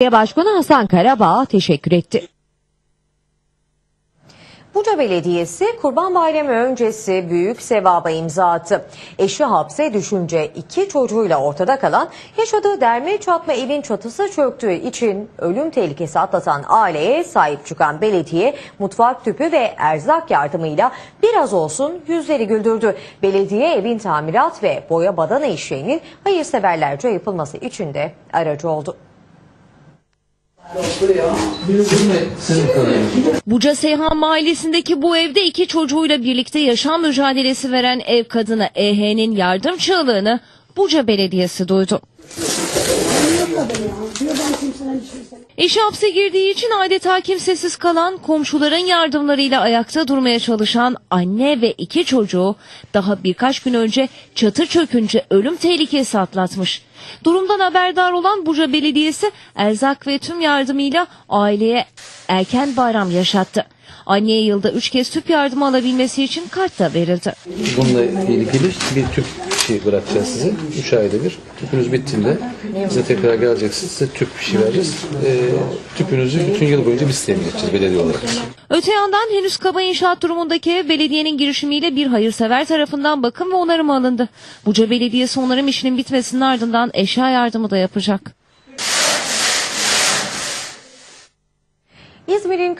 Belediye Başkanı Hasan Karabağ teşekkür etti. Buca Belediyesi Kurban Bayramı öncesi büyük sevaba imza attı. Eşi hapse düşünce iki çocuğuyla ortada kalan yaşadığı derme çatma evin çatısı çöktüğü için ölüm tehlikesi atlatan aileye sahip çıkan belediye mutfak tüpü ve erzak yardımıyla biraz olsun yüzleri güldürdü. Belediye evin tamirat ve boya badana işlerinin hayırseverlerce yapılması için de aracı oldu. Buca Seyhan Mahallesi'ndeki bu evde iki çocuğuyla birlikte yaşam mücadelesi veren ev kadını EH'nin yardım çığlığını Buca Belediyesi duydu. Eşi hapse girdiği için adeta kimsesiz kalan, komşuların yardımlarıyla ayakta durmaya çalışan anne ve iki çocuğu daha birkaç gün önce çatı çökünce ölüm tehlikesi atlatmış. Durumdan haberdar olan Buca Belediyesi erzak ve tüm yardımıyla aileye erken bayram yaşattı. Anneye yılda üç kez tüp yardımı alabilmesi için kart da verildi. Bununla ilgili bir tüp fişi bırakacağız size. 3 ayda bir. Tüpünüz bittiğinde bize tekrar geleceksiniz. Size tüp fişi vereceğiz. Ee, tüpünüzü bütün yıl boyunca biz temin edeceğiz belediye olarak. Öte yandan henüz kaba inşaat durumundaki ev belediyenin girişimiyle bir hayırsever tarafından bakım ve onarım alındı. Buca Belediyesi onarım işinin bitmesinin ardından eşya yardımı da yapacak. İzmir'in